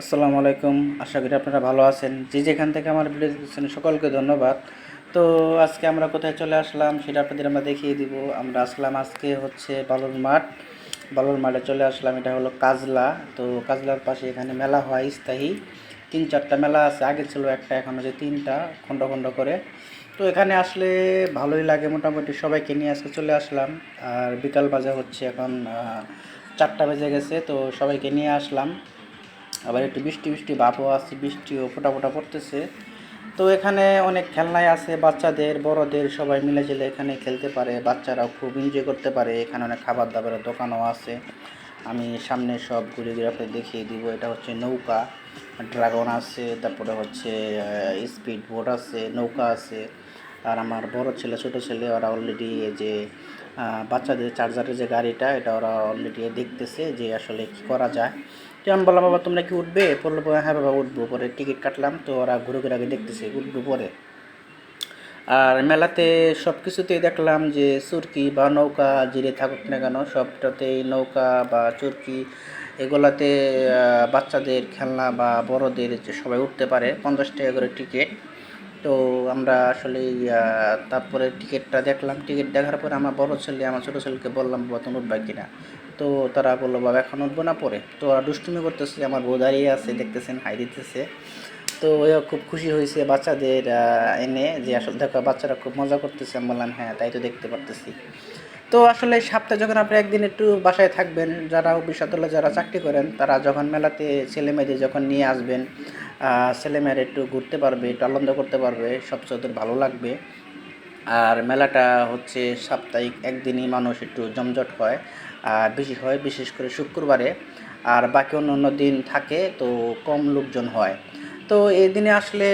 আসসালামু আলাইকুম। আশা করি আপনারা ভালো আছেন। যে যেখান থেকে আমার ভিডিও দেখছেন সকলকে ধন্যবাদ। তো আজকে আমরা কোথায় চলে আসলাম সেটা আপনাদের আমরা দেখিয়ে দিব। আমরা আসলাম আজকে হচ্ছে বালুর মাঠ। বালুর মাঠে চলে আসলাম, এটা হলো কাজলা। তো কাজলার পাশে এখানে মেলা হয়, স্থায়ী। তিন চারটা মেলা আছে, আগে ছিল একটা, এখন হচ্ছে তিনটা, খণ্ড খণ্ড করে। তো এখানে আসলে ভালোই লাগে মোটামুটি সবাইকে নিয়ে আজকে চলে আসলাম। আর বিকাল বাজে হচ্ছে এখন চারটা বেজে গেছে, তো সবাইকে নিয়ে আসলাম। আবার একটু বৃষ্টি বৃষ্টি ভাবও আছে, বৃষ্টিও ফোটা ফোটা পড়তেছে তো এখানে অনেক খেলনাই আছে, বাচ্চাদের, বড়দের সবাই মিলে জেলে এখানে খেলতে পারে, বাচ্চারাও খুব এনজয় করতে পারে। এখানে অনেক খাবার দাবারের দোকানও আছে। আমি সামনে সব ঘুরে ঘুরে দেখিয়ে দিব, এটা হচ্ছে নৌকা ড্রাগন আছে, তারপরে হচ্ছে স্পিড বোট আছে, নৌকা আছে। আর আমার বড় ছেলে, ছোট ছেলে, ওরা অলরেডি যে বাচ্চাদের চার্জারের যে গাড়িটা, এটা ওরা অলরেডি দেখতেছে যে আসলে কি করা যায়। তো আমি বললাম বাবা তোমরা কি উঠবে? বলল বাবা, হ্যাঁ বাবা উঠবো। পরে টিকিট কাটলাম তো ওরা ঘুরে ঘুরে আগে দেখতেছে উঠবো পরে। আর মেলাতে সব কিছুতেই দেখলাম যে চুরকি বা নৌকা জিরে থাকুক না কেন সবটাতেই নৌকা বা চুরকি এগুলাতে বাচ্চাদের খেলনা বা বড়দের সবাই উঠতে পারে পঞ্চাশ টাকা করে টিকিট। তো আমরা আসলে তারপরে টিকিটটা দেখলাম। টিকিট দেখার পরে আমার বড় ছেলে, আমার ছোটো ছেলেকে বললাম, বাবা তুমি উঠবা কিনা? তো তারা বলল, বাবা, এখন উঠবো না পরে। তো ওরা দুষ্টুমি করতেছে, আমার বউ দাঁড়িয়ে আছে, দেখতেছেন, হাই দিতেছে। তো ওইও খুব খুশি হয়েছে বাচ্চাদের এনে যে, আসলে দেখো, বাচ্চারা খুব মজা করতেছে। আমি বললাম হ্যাঁ তাই তো দেখতে পারতেছি। তো আসলে সপ্তাহে যখন আপনি একদিন একটু বাসায় থাকবেন যারা অফিস যারা চাকরি করেন তারা যখন মেলাতে ছেলে মেয়েদের যখন নিয়ে আসবেন আহ, ছেলেমেয়েরা একটু ঘুরতে পারবে একটু আনন্দ করতে পারবে সবচেয়ে ওদের ভালো লাগবে। আর মেলাটা হচ্ছে সাপ্তাহিক একদিনই মানুষ একটু জমজট হয় আর বেশি হয় বিশেষ করে শুক্রবারে। আর বাকি অন্য অন্য দিন থাকে তো কম লোকজন হয়। তো এই দিনে আসলে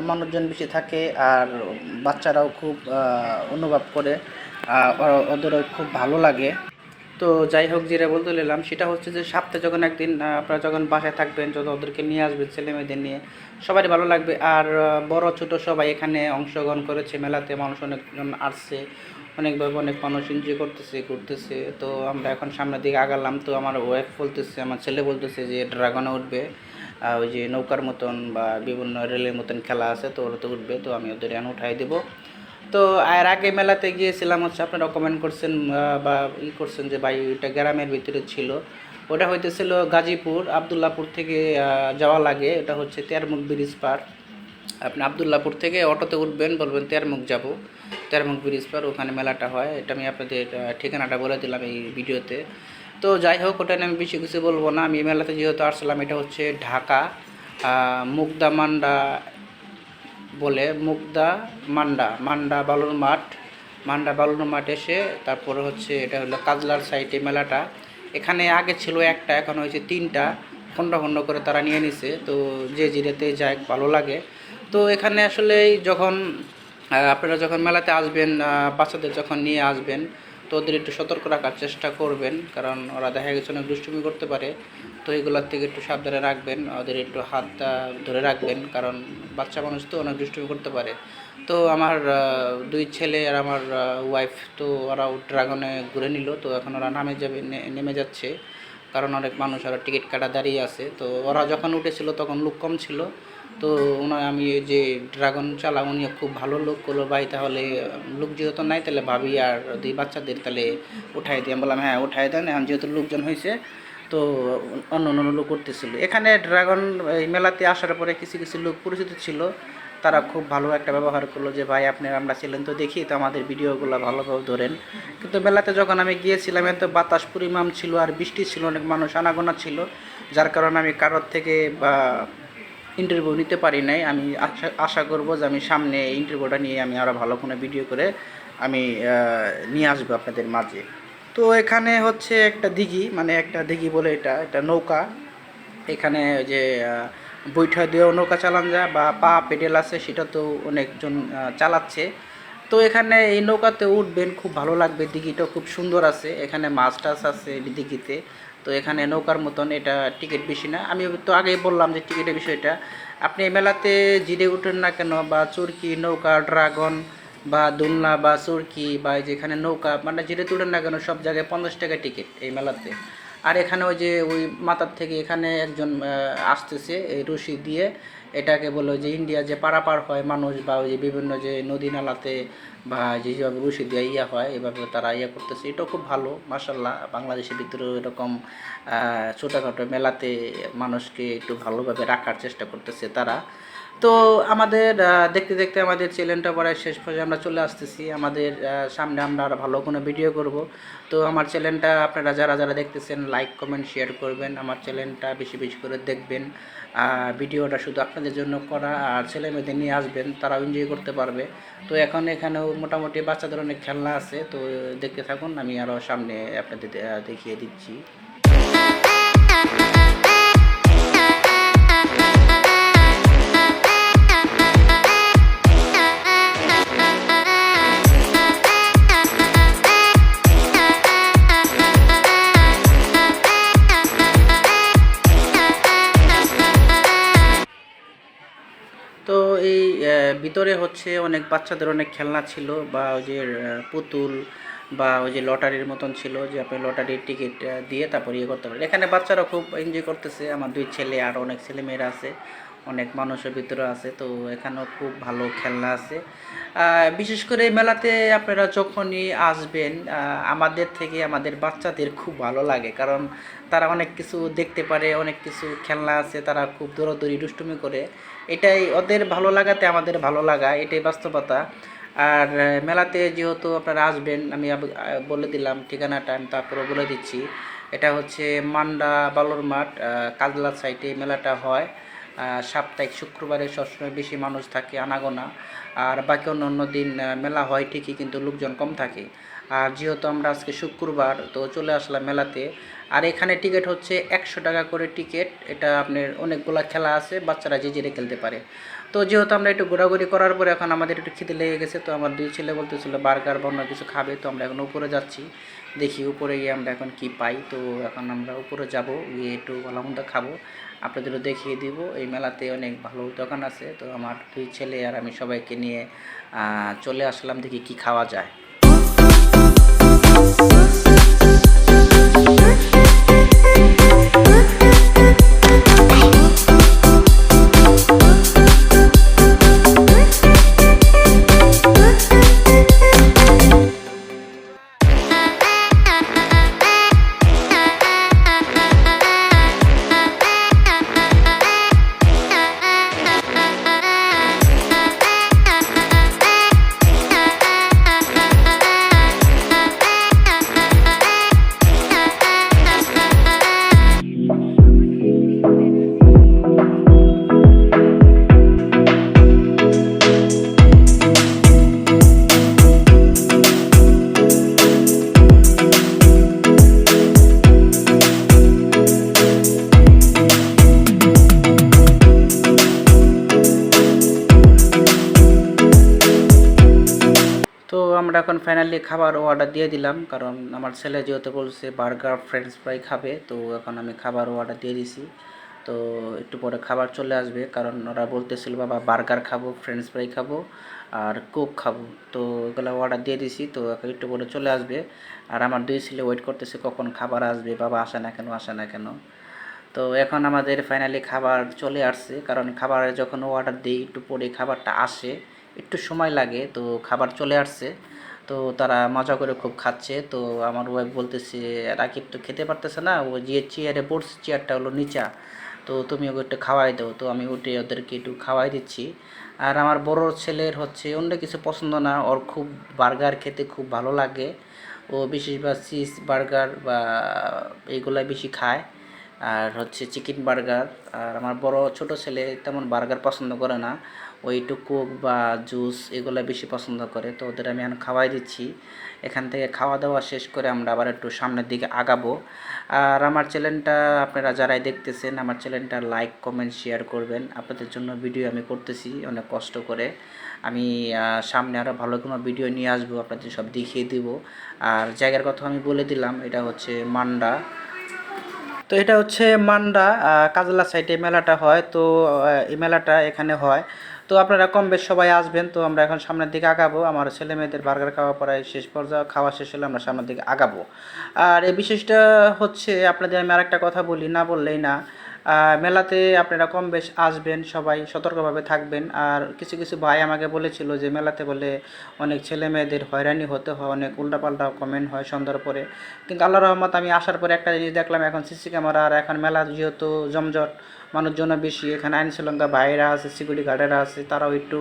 মানুষজন বেশি থাকে আর বাচ্চারাও খুব অনুভব করে। ওদেরও খুব ভালো লাগে। তো যাই হোক, যেটা বলতে নিলাম সেটা হচ্ছে যে সপ্তাহে যখন একদিন আপনারা যখন বাসায় থাকবেন যখন ওদেরকে নিয়ে আসবেন ছেলে মেয়েদের নিয়ে, সবারই ভালো লাগবে। আর বড়, ছোট সবাই এখানে অংশগ্রহণ করেছে, মেলাতে মানুষ অনেকজন আসছে অনেকভাবে অনেক মানুষ এনজয় করতেছে, ঘুরতেছে। তো আমরা এখন সামনের দিকে আগালাম, তো আমার ওয়াইফ বলতেছে, আমার ছেলে বলতেছে যে ড্রাগনে উঠবে। ওই যে নৌকার মতন বা বিভিন্ন রেলের মতন খেলা আছে, তো ওরা তো উঠবে, তো আমি ওদের এখন উঠাই দেবো। তো আর আগে মেলাতে গিয়েছিলাম হচ্ছে আপনারা কমেন্ট করছেন বা ই করছেন যে ভাই ওইটা গ্রামের ভিতরে ছিল। ওটা হইতেছিল গাজীপুর আবদুল্লাপুর থেকে যাওয়া লাগে। এটা হচ্ছে তেরমুখ ব্রিজ পার। আপনি আবদুল্লাপুর থেকে অটোতে উঠবেন বলবেন তেরমুখ যাব। তেরমুখ ব্রিজ পার ওখানে মেলাটা হয়। এটা আমি আপনাদের ঠিকানাটা বলে দিলাম এই ভিডিওতে। তো যাই হোক ওটা আমি বেশি কিছু বলব না। আমি মেলাতে যেহেতু আসলাম এটা হচ্ছে ঢাকা আহ, মুগদা মান্ডা বলে মুগদা মান্ডা মান্ডা বালুর মাঠ। মান্ডা বালুর মাঠ এসে তারপরে হচ্ছে এটা হলো কাজলার সাইটে মেলাটা। এখানে আগে ছিল একটা, এখন হয়েছে তিনটা। খণ্ড খণ্ড করে তারা নিয়ে নিছে। তো যে জিরেতে যায় ভালো লাগে। তো এখানে আসলে যখন আপনারা যখন মেলাতে আসবেন বাচ্চাদের যখন নিয়ে আসবেন, তো ওদের একটু সতর্ক রাখার চেষ্টা করবেন। কারণ ওরা দেখা গেছে অনেক দুষ্টুমি করতে পারে। তো এগুলোর থেকে একটু সাবধানে রাখবেন, ওদের একটু হাত ধরে রাখবেন, কারণ বাচ্চা মানুষ তো অনেক দুষ্টুমি করতে পারে। তো আমার দুই ছেলে আর আমার ওয়াইফ তো ওরা ড্রাগনে ঘুরে নিল, তো এখন ওরা নামে যাবে নেমে যাচ্ছে, কারণ অনেক মানুষ ওরা টিকিট কাটা দাঁড়িয়ে আছে। তো ওরা যখন উঠেছিল তখন লোক কম ছিল, তো ওনার আমি যে ড্রাগন চালা উনিও খুব ভালো লোক করল, ভাই তাহলে লোক যেহেতু নাই তাহলে ভাবি আর দুই বাচ্চাদের তাহলে উঠাই দিয়ে আমি বললাম হ্যাঁ উঠাই দেন, এখন যেহেতু লোকজন হয়েছে তো অন্য অন্য লোক করতেছিল। এখানে ড্রাগন, এই মেলাতে আসার পরে কিছু কিছু লোক পরিচিত ছিল। তারা খুব ভালো একটা ব্যবহার করল যে, ভাই, আপনি আমরা ছিলেন তো দেখি, তো আমাদের ভিডিওগুলো ভালোভাবে ধরেন। কিন্তু মেলাতে যখন আমি গিয়েছিলাম, এত বাতাস পরিমাণ ছিল আর বৃষ্টি ছিল, অনেক মানুষ আনাগোনা ছিল, যার কারণে আমি কারোর থেকে বা ইন্টারভিউ নিতে পারি নাই। আমি আশা আশা করব যে, আমি সামনে ইন্টারভিউটা নিয়ে আমি আরও ভালো কোনো ভিডিও করে আমি নিয়ে আসব আপনাদের মাঝে। তো এখানে হচ্ছে একটা দিঘি মানে একটা দিঘি বলে এটা এটা নৌকা। এখানে ওই যে বৈঠা দিয়েও নৌকা চালান যায় বা পা পেডেল আছে, সেটা তো অনেকজন চালাচ্ছে। তো এখানে এই নৌকাতে উঠবেন, খুব ভালো লাগবে, দিঘিটা খুব সুন্দর আছে। এখানে মাছ টাছ আছে দিঘিতে। তো এখানে নৌকার মতন এটা টিকিট বেশি না। আমি তো আগেই বললাম যে টিকিটের বিষয়টা। আপনি এই মেলাতে জিরে উঠেন না কেন? বা চুরকি, নৌকা, ড্রাগন বা দোলনা বা চুরকি বা যেখানে নৌকা মানে যেটা তুলেন না কেন, সব জায়গায় পঞ্চাশ টাকা টিকিট এই মেলাতে। আর এখানে ওই যে ওই মাথার থেকে এখানে একজন আসতেছে এই রশি দিয়ে, এটাকে বলো যে ইন্ডিয়া যে পারাপার হয় মানুষ বা ওই যে বিভিন্ন যে নদী নালাতে বা যেভাবে রশি দিয়ে ইয়া হয়, এভাবে তারা ইয়া করতেছে। এটা খুব ভালো মাসাল্লাহ বাংলাদেশের ভিতরেও এরকম ছোটোখাটো মেলাতে মানুষকে একটু ভালোভাবে রাখার চেষ্টা করতেছে তারা। তো আমাদের দেখতে দেখতে আমাদের চ্যানেলটা প্রায় শেষ পর্যায়ে আমরা চলে আসতেছি। আমাদের সামনে আমরা আরও ভালো কোনো ভিডিও করব। তো আমার চ্যানেলটা আপনারা যারা যারা দেখতেছেন লাইক কমেন্ট শেয়ার করবেন। আমার চ্যানেলটা বেশি বেশি করে দেখবেন। ভিডিওটা শুধু আপনাদের জন্য করা, আর ছেলে মেয়েদের নিয়ে আসবেন, তারাও এনজয় করতে পারবে। তো এখন এখানেও মোটামুটি বাচ্চাদের অনেক খেলনা আছে, তো দেখতে থাকুন। আমি আরও সামনে আপনাদের দেখিয়ে দিচ্ছি। ভিতরে হচ্ছে অনেক বাচ্চাদের অনেক খেলনা ছিল বা ওই যে পুতুল বা ওই যে লটারির মতন ছিল যে আপনি লটারির টিকিট দিয়ে তারপর ইয়ে করতে পারেন এখানে বাচ্চারা খুব এনজয় করতেছে। আমার দুই ছেলে আর অনেক ছেলে মেয়েরা আছে, অনেক মানুষের ভিতরে আছে, তো এখানেও খুব ভালো খেলনা আছে। বিশেষ করে মেলাতে আপনারা যখনই আসবেন আমাদের থেকে আমাদের বাচ্চাদের খুব ভালো লাগে, কারণ তারা অনেক কিছু দেখতে পারে, অনেক কিছু খেলনা আছে, তারা খুব দৌড়াদৌড়ি, দুষ্টুমি করে। এটাই ওদের ভালো লাগাতে আমাদের ভালো লাগা, এটাই বাস্তবতা। আর মেলাতে যেহেতু আপনারা আসবেন, আমি বলে দিলাম ঠিকানাটা, আমি তারপরে বলে দিচ্ছি। এটা হচ্ছে মান্ডা বালুর মাঠ কাজলা সাইটে মেলাটা হয়। সাপ্তাহিক শুক্রবারে সবসময় বেশি মানুষ থাকে, আনাগোনা। আর বাকি অন্য অন্য দিন মেলা হয় ঠিকই, কিন্তু লোকজন কম থাকে। আর যেহেতু আমরা আজকে শুক্রবার, তো চলে আসলাম মেলাতে। আর এখানে টিকিট হচ্ছে একশো টাকা করে টিকিট। এটা আপনার অনেকগুলা খেলা আছে, বাচ্চারা যে জেরে খেলতে পারে। তো যেহেতু আমরা একটু ঘোরাঘুরি করার পরে এখন আমাদের একটু খিদে লেগে গেছে, তো আমার দুই ছেলে বলতেছিল, বার্গার বা অন্য কিছু খাবে? তো আমরা এখন উপরে যাচ্ছি। দেখি উপরে গিয়ে আমরা এখন কি পাই। তো এখন আমরা উপরে যাব, গিয়ে একটু ভালোমন্দ খাব। আপনাদেরও দেখিয়ে দিব, এই মেলাতে অনেক ভালো দোকান আছে। তো আমার দুই ছেলে আর আমি সবাইকে নিয়ে চলে আসলাম, দেখি কি খাওয়া যায়। Thank you. আমরা এখন ফাইনালি খাবার অর্ডার দিয়ে দিলাম, কারণ আমার ছেলে যেহেতু বলছে বার্গার ফ্রেঞ্চ ফ্রাই খাবে, তো এখন আমি খাবার অর্ডার দিয়ে দিছি। তো একটু পরে খাবার চলে আসবে, কারণ ওরা বলতেছিল, বাবা বার্গার খাব ফ্রেঞ্চ ফ্রাই খাব আর কোক খাব। তো এগুলো অর্ডার দিয়ে দিছি, তো এখন একটু পরে চলে আসবে। আর আমার দুই ছেলে ওয়েট করতেছে, কখন খাবার আসবে? বাবা, আসে না কেন? আসে না কেন? তো এখন আমাদের ফাইনালি খাবার চলে আসছে, কারণ খাবারের যখন অর্ডার দিই, একটু পরে খাবারটা আসে, একটু সময় লাগে, তো খাবার চলে আসছে। তো তারা মজা করে খুব খাচ্ছে। তো আমার ওয়াইফ বলতেছে, রাকিব তো খেতে পারতেছে না, ও যে চেয়ারে পড়ছে চেয়ারটা হলো নিচা। তো তুমি ওকে একটু খাওয়াই দাও। তো আমি উঠে ওদেরকে একটু খাওয়াই দিচ্ছি। আর আমার বড় ছেলের হচ্ছে অন্য কিছু পছন্দ না। ওর খুব বার্গার খেতে খুব ভালো লাগে। ও বেশিরভাগ চিজ বার্গার বা এইগুলাই বেশি খায়। আর হচ্ছে চিকেন বার্গার আর আমার বড় ছোট ছেলে তেমন বার্গার পছন্দ করে না। একটু কোক বা জুস এগুলো বেশি পছন্দ করে। তো ওদের আমি এখন খাওয়াই দিচ্ছি। এখান থেকে খাওয়া দাওয়া শেষ করে আমরা আবার একটু সামনের দিকে আগাবো। আর আমার চ্যানেলটা আপনারা যারাই দেখতেছেন, আমার চ্যানেলটা লাইক, কমেন্ট, শেয়ার করবেন। আপনাদের জন্য ভিডিও আমি করতেছি অনেক কষ্ট করে। আমি সামনে আরও ভালো কোনো ভিডিও নিয়ে আসব, আপনাদের সব দেখিয়ে দিব। আর জায়গার কথা আমি বলে দিলাম, এটা হচ্ছে মান্ডা। তো এটা হচ্ছে মান্ডা কাজলা সাইডে মেলাটা হয়। তো এই মেলাটা এখানে হয়। তো আপনারা কম বেশ সবাই আসবেন, তো আমরা এখন সামনের দিকে আগাবো। আমার ছেলে মেয়েদের বার্গার খাওয়া পরে শেষ পর্যায়ে খাওয়া শেষ হলে আমরা সামনের দিকে আগাবো। আর এই বিশেষটা হচ্ছে, আপনাদের আমি আরেকটা কথা বলি, না বললেই না। মেলাতে আপনারা কম বেশ আসবেন, সবাই সতর্কভাবে থাকবেন। আর কিছু কিছু ভাই আমাকে বলেছিল যে, মেলাতে বলে অনেক ছেলে মেয়েদের হয়রানি হতে হয়, অনেক উল্টাপাল্টা কমেন্ট হয় সন্ধ্যার পরে। কিন্তু আল্লাহ রহমত আমি আসার পরে একটা জিনিস দেখলাম, এখন সিসি ক্যামেরা আর এখন মেলা যেহেতু জমজট মানুষজন বেশি, এখানে আইন শ্রীলঙ্কা ভাইরা আছে সিকিউরিটি গার্ডেরা আছে, তারাও একটু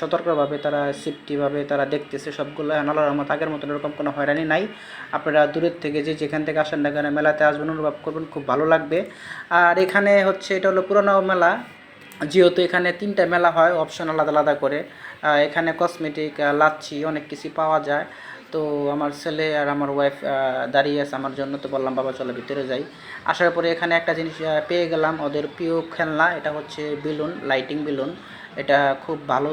সতর্কভাবে তারা সেফটিভাবে তারা দেখতেছে সবগুলো। আল্লাহ রহমত আগের মতন এরকম কোনো হয়রানি নাই। আপনারা দূরের থেকে যে যেখান থেকে আসেন না কেন, মেলাতে আসবেন, অনুভব করবেন, খুব ভালো লাগবে। আর এখানে হচ্ছে এটা হলো পুরোনো মেলা। যেহেতু এখানে তিনটা মেলা হয় অপশন আলাদা আলাদা করে। এখানে কসমেটিক লাচ্ছি অনেক কিছু পাওয়া যায়। তো আমার ছেলে আর আমার ওয়াইফ দাঁড়িয়ে আছে আমার জন্য। তো বললাম, বাবা, চলো ভিতরে যাই। আসার পরে এখানে একটা জিনিস পেয়ে গেলাম ওদের প্রিয় খেলনা। এটা হচ্ছে বেলুন লাইটিং বেলুন। এটা খুব ভালো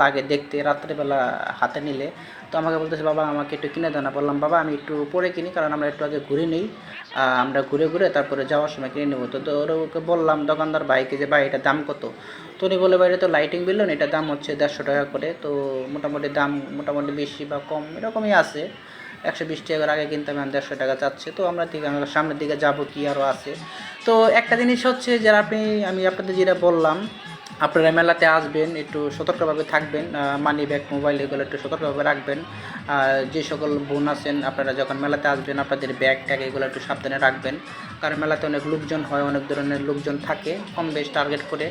লাগে দেখতে রাত্রেবেলা হাতে নিলে। তো আমাকে বলতেছে, বাবা, আমাকে একটু কিনে দাও না। বললাম, বাবা, আমি একটু পরে কিনি, কারণ আমরা একটু আগে ঘুরে নিই। আমরা ঘুরে ঘুরে তারপরে যাওয়ার সময় কিনে নেব। তো ওকে বললাম, দোকানদার ভাইকে যে, ভাই এটার দাম কত? তো উনি বলে বাইরে তো লাইটিং বেলুন এটার দাম হচ্ছে দেড়শো টাকা করে। তো মোটামুটি দাম মোটামুটি বেশি বা কম এরকমই আছে। একশো বিশ টাকার আগে কিনতে আমি দেড়শো টাকা চাচ্ছে। তো আমরা দিকে, আমরা সামনের দিকে যাব কি আরও আছে। তো একটা জিনিস হচ্ছে যারা আপনি, আমি আপনাদের যেটা বললাম আপনারা মেলাতে আসবেন, একটু সতর্কভাবে থাকবেন মানি ব্যাগ মোবাইল এগুলো একটু সতর্কভাবে রাখবেন। যে সকল বোন আছেন, আপনারা যখন মেলাতে আসবেন, আপনাদের ব্যাগ ট্যাগ এগুলো একটু সাবধানে রাখবেন। কারণ মেলাতে অনেক লোকজন হয়, অনেক ধরনের লোকজন থাকে, কম বেশ টার্গেট করে।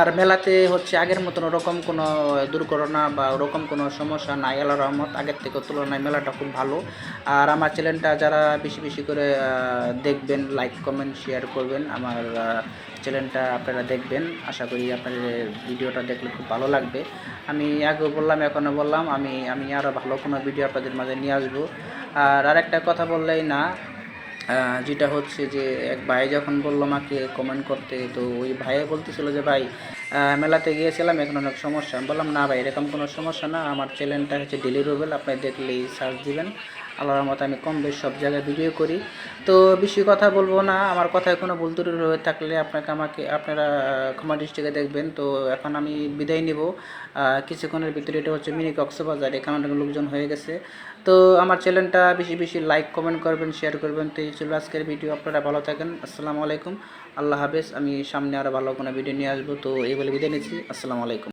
আর মেলাতে হচ্ছে আগের মতন ওরকম কোনো দুর্ঘটনা বা ওরকম কোনো সমস্যা নাই। আল্লাহ রহমত, আগের থেকে তুলনায় মেলাটা খুব ভালো। আর আমার চ্যানেলটা যারা বেশি বেশি করে দেখবেন লাইক কমেন্ট শেয়ার করবেন। আমার চ্যানেলটা আপনারা দেখবেন। আশা করি আপনাদের ভিডিওটা দেখলে খুব ভালো লাগবে। আমি আগেও বললাম এখনও বললাম, আমি আমি আরও ভালো কোনো ভিডিও আপনাদের মাঝে নিয়ে আসব। আর আরেকটা কথা বললেই না যেটা হচ্ছে যে এক ভাই যখন বলল আমাকে কমেন্ট করতে, তো ওই ভাইয়ে বলতেছিল যে, ভাই মেলাতে গিয়েছিলাম, এখন অনেক সমস্যা। বললাম, না ভাই, এরকম কোনো সমস্যা না। আমার চ্যানেলটা হচ্ছে ডেলি রুবেল আপনি দেখলেই সার্চ দিবেন। আল্লাহর মতো আমি কম বেশ সব জায়গায় ভিডিও করি। তো বেশি কথা বলব না, আমার কথায় কোনো ভুল ত্রুটি হয়ে থাকলে আপনাকে আমাকে, আপনারা ক্ষমা দৃষ্টিকে দেখবেন। তো এখন আমি বিদায় নিব। কিছুক্ষণের ভিতরে এটা হচ্ছে মিনি কক্সবাজার এখানে অনেক লোকজন হয়ে গেছে। তো আমার চ্যানেলটা বেশি বেশি লাইক কমেন্ট করবেন শেয়ার করবেন। তো এই ছিল আজকের ভিডিও আপনারা ভালো থাকেন। আসসালামু আলাইকুম। আল্লাহ হাফেজ। আমি সামনে আরও ভালো কোনো ভিডিও নিয়ে আসব। তো এই বলে বিদায় নিচ্ছি। আসসালামু আলাইকুম।